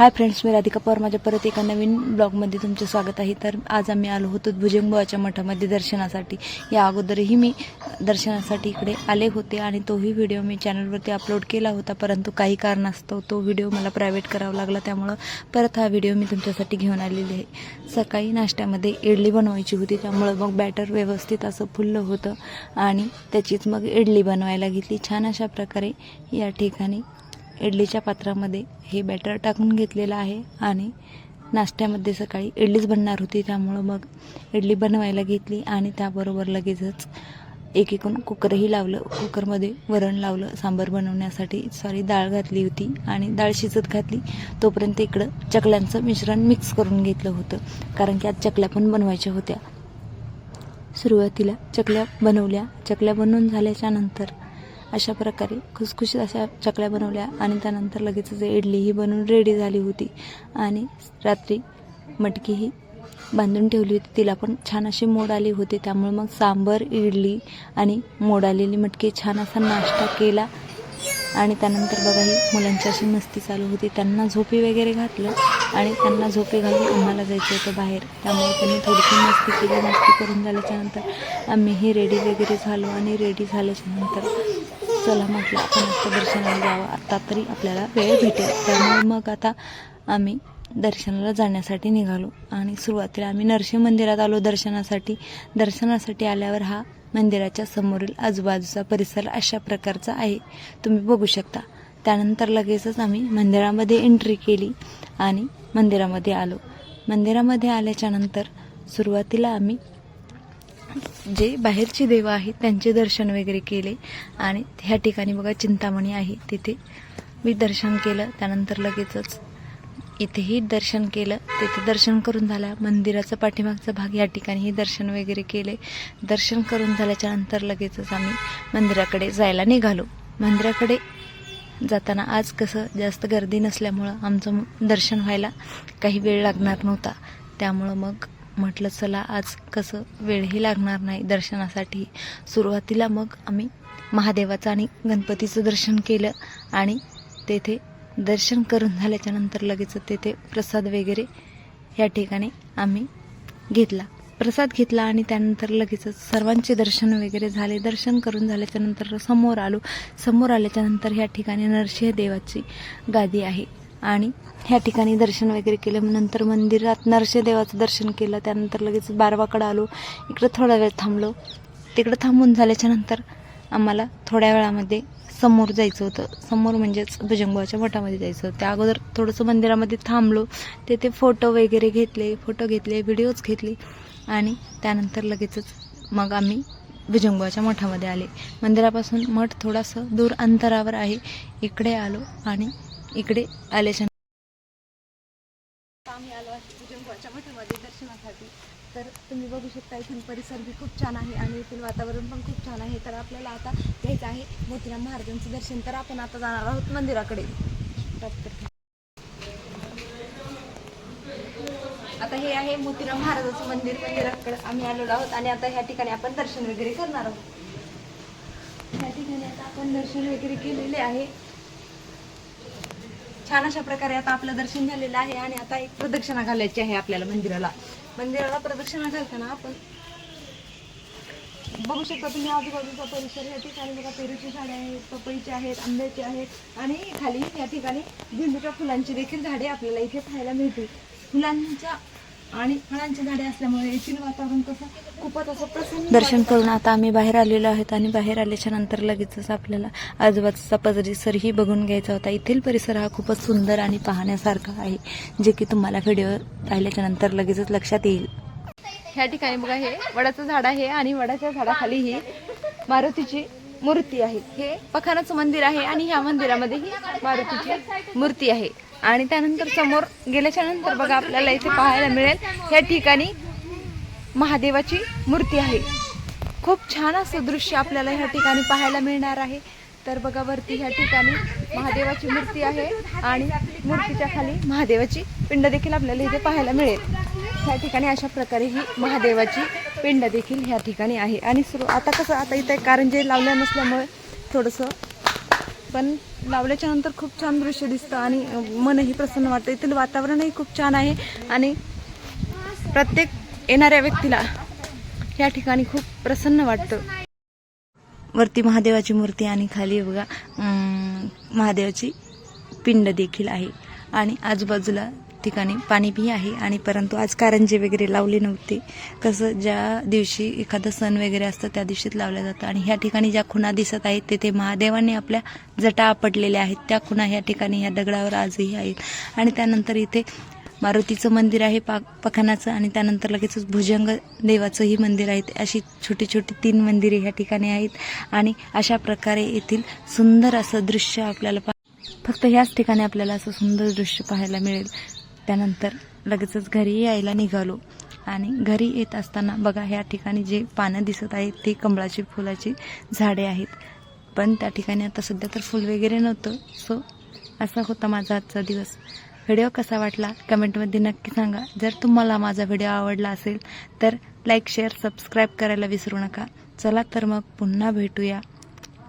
हाय friends मी राधिका पवार. माझ्या परत एका नवीन ब्लॉगमध्ये तुमचे स्वागत आहे. तर आज आम्ही आलो होतो भुजंगबुवाच्या मठामध्ये दर्शनासाठी. या अगोदरही मी दर्शनासाठी इकडे आले होते आणि तोही व्हिडिओ मी चॅनलवरती अपलोड केला होता. परंतु काही कारणास्तव तो व्हिडिओ मला प्रायव्हेट करावा लागला. त्यामुळं परत हा व्हिडिओ मी तुमच्यासाठी घेऊन आलेली आहे. सकाळी नाश्त्यामध्ये इडली बनवायची होती. त्यामुळं मग बॅटर व्यवस्थित असं फुललं होतं आणि त्याचीच मग इडली बनवायला घेतली. छान अशा प्रकारे या ठिकाणी इडलीच्या पात्रामध्ये हे बॅटर टाकून घेतलेलं आहे आणि नाश्त्यामध्ये सकाळी इडलीच बनणार होती त्यामुळं मग इडली बनवायला घेतली आणि त्याबरोबर लगेचच एक एकूण कुकरही लावलं. कुकरमध्ये वरण लावलं सांबार बनवण्यासाठी सॉरी डाळ घातली होती आणि डाळ शिजत घातली. तोपर्यंत इकडं चकल्यांचं मिश्रण मिक्स करून घेतलं होतं कारण की आज चकल्या पण बनवायच्या होत्या. सुरुवातीला चकल्या बनवल्या. चकल्या बनवून झाल्याच्यानंतर अशा प्रकारे खुसखुशीत अशा चकल्या बनवल्या आणि त्यानंतर लगेचच इडली ही बनवून रेडी झाली होती. आणि रात्री मटकी ही बांधून ठेवली होती. तिला पण छान अशी मोड आली होती. त्यामुळे मग सांबर इडली आणि मोड आलेली मटकी छान असा नाश्ता केला. आणि त्यानंतर बघा ही मुलांची अशी मस्ती चालू होती. त्यांना झोपी वगैरे घातलं आणि त्यांना झोपी घालून आम्हाला जायचं होतं बाहेर. त्यामुळे त्यांनी थोडीशी मस्ती केली. मस्ती करून झाल्याच्यानंतर आम्हीही रेडी वगैरे झालो आणि रेडी झाल्याच्यानंतर चला म्हटलं आपण आता दर्शनाला जावं. आता तरी आपल्याला वेळ भेटेल. त्यामुळे मग आता आम्ही दर्शनाला जाण्यासाठी निघालो. आणि सुरुवातीला आम्ही नरसिंह मंदिरात आलो दर्शनासाठी. दर्शनासाठी आल्यावर हा मंदिराच्या समोरील आजूबाजूचा परिसर अशा प्रकारचा आहे. तुम्ही बघू शकता. त्यानंतर लगेचच आम्ही मंदिरामध्ये एंट्री केली आणि मंदिरामध्ये आलो. मंदिरामध्ये आल्याच्यानंतर सुरुवातीला आम्ही जे बाहेरची देवं आहेत त्यांचे दर्शन वगैरे केले आणि ह्या ठिकाणी बघा चिंतामणी आहे. तिथे मी दर्शन केलं. त्यानंतर लगेचच इथेही दर्शन केलं. तिथे दर्शन करून झालं. मंदिराचा पाठीमागचा भाग या ठिकाणीही दर्शन वगैरे केले. दर्शन करून झाल्याच्यानंतर लगेचच आम्ही मंदिराकडे जायला निघालो. मंदिराकडे जाताना आज कसं जास्त गर्दी नसल्यामुळं आमचं दर्शन व्हायला काही वेळ लागणार नव्हता. त्यामुळं मग म्हटलं चला आज कसं वेळही लागणार नाही दर्शनासाठी. सुरुवातीला मग आम्ही महादेवाचं आणि गणपतीचं दर्शन केलं आणि तेथे दर्शन करून झाल्याच्यानंतर लगेच तेथे प्रसाद वगैरे या ठिकाणी आम्ही घेतला. प्रसाद घेतला आणि त्यानंतर लगेचच सर्वांचे दर्शन वगैरे झाले. दर्शन करून झाल्याच्यानंतर समोर आलो. समोर आल्याच्यानंतर ह्या ठिकाणी नरसिंह देवाची गादी आहे. आणि ह्या ठिकाणी दर्शन वगैरे केलं. नंतर मंदिरात नरसिंह देवाचं दर्शन केलं. त्यानंतर लगेच बारवाकडं आलो. इकडं थोडा वेळ थांबलो. तिकडं थांबून झाल्याच्यानंतर आम्हाला थोड्या वेळामध्ये समोर जायचं होतं. समोर म्हणजेच भुजंगबाच्या मठामध्ये जायचं होतं. त्या अगोदर थोडंसं मंदिरामध्ये थांबलो. तेथे फोटो वगैरे घेतले फोटो घेतले व्हिडिओज घेतले. आणि त्यानंतर लगेचच मग आम्ही भुजंगबाच्या मठामध्ये आले. मंदिरापासून मठ थोडंसं दूर अंतरावर आहे. इकडे आलो आणि इकडे आल्याच्या आम्ही आलो आहे माझे दर्शनासाठी तर तुम्ही बघू शकता इथून परिसर बी खूप छान आहे आणि येथील वातावरण पण खूप छान आहे. तर आपल्याला आता घ्यायचं आहे मोतीराम महाराजांचं दर्शन. तर आपण आता जाणार आहोत मंदिराकडे. आता हे आहे मोतीराम महाराजांचं मंदिर. मंदिराकडे आम्ही आलेलो आहोत आणि आता ह्या ठिकाणी आपण दर्शन वगैरे करणार आहोत. ह्या ठिकाणी आता आपण दर्शन वगैरे केलेले आहे. छान अशा प्रकारे आता आपलं दर्शन झालेलं आहे आणि आता एक प्रदक्षिणा घालायची आहे आपल्याला मंदिराला. मंदिराला प्रदक्षिणा घालताना आपण बघू शकता तुम्ही आजूबाजूचा परिसर या ठिकाणी बघा पेरूची झाडे आहेत पपईची आहेत आंब्याची आहेत आणि खाली या ठिकाणी झेंडूच्या फुलांची देखील झाडे आपल्याला इथे पाहायला मिळतील. फुलांच्या आणि फळांची झाडे असल्यामुळे येथील वातावरण कसं खूपच असं प्रसन्न दर्शन करून आता आम्ही बाहेर आलेलो आहोत आणि बाहेर आल्याच्यानंतर लगेचच आपल्याला आजूबाजूचा परिसरही बघून घ्यायचा होता. येथील परिसर हा खूपच सुंदर आणि पाहण्यासारखा आहे जे की तुम्हाला व्हिडिओ पाहिल्याच्या नंतर लगेचच लक्षात येईल. ह्या ठिकाणी बघा हे वडाचं झाड आहे आणि वडाच्या झाडाखाली ही मारुतीची मूर्ती आहे. हे पखानाचं मंदिर आहे आणि ह्या मंदिरामध्ये ही मारुतीची मूर्ती आहे. आणि त्यानंतर समोर गेल्याच्यानंतर बघा आपल्याला इथे पाहायला मिळेल ह्या ठिकाणी महादेवाची मूर्ती आहे. खूप छान असं दृश्य आपल्याला ह्या ठिकाणी पाहायला मिळणार आहे. तर बघा वरती ह्या ठिकाणी महादेवाची मूर्ती आहे आणि मूर्तीच्या खाली महादेवाची पिंड देखील आपल्याला इथे पाहायला मिळेल. ह्या ठिकाणी अशा प्रकारे ही महादेवाची पिंड देखील ह्या ठिकाणी आहे. आणि सुरू आता कसं आता इथे कारंजे लावल्या नसल्यामुळे थोडंसं पण लावल्याच्या नंतर खूप छान दृश्य दिसतं आणि मनही प्रसन्न वाटतं. येथील वातावरणही खूप छान आहे आणि प्रत्येक येणाऱ्या व्यक्तीला या ठिकाणी खूप प्रसन्न वाटतं. वरती महादेवाची मूर्ती आणि खाली बघा महादेवाची पिंड देखील आहे. आणि आजूबाजूला ठिकाणी पाणीही आहे आणि परंतु आज कारंजे वगैरे लावले नव्हते. कसं ज्या दिवशी एखादा सण वगैरे असतं त्या दिवशीच लावलं जातं. आणि ह्या ठिकाणी ज्या खुणा दिसत आहेत तेथे महादेवाने आपल्या जटा आपटलेल्या आहेत. त्या खुणा ह्या ठिकाणी ह्या दगडावर आजही आहेत. आणि त्यानंतर इथे मारुतीचं मंदिर आहे पा पखानाचं. आणि त्यानंतर लगेचच भुजंग देवाचंही मंदिर आहे अशी छोटी छोटी तीन मंदिरे ह्या ठिकाणी आहेत. आणि अशा प्रकारे येथील सुंदर असं दृश्य आपल्याला पा फक्त ह्याच ठिकाणी आपल्याला असं सुंदर दृश्य पाहायला मिळेल. त्यानंतर लगेचच घरी यायला निघालो. आणि घरी येत असताना बघा ह्या ठिकाणी जे पानं दिसत आहेत ते कमळाची फुलाची झाडे आहेत. पण त्या ठिकाणी आता सध्या तर फुल वगैरे नव्हतं. सो असा होता माझा आजचा दिवस. व्हिडिओ कसा वाटला? कमेंटमध्ये नक्की सांगा. जर तुम्हाला माझा व्हिडिओ आवडला असेल तर लाईक शेअर सबस्क्राईब करायला विसरू नका. चला तर मग पुन्हा भेटूया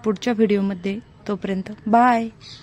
पुढच्या व्हिडिओमध्ये. तोपर्यंत बाय!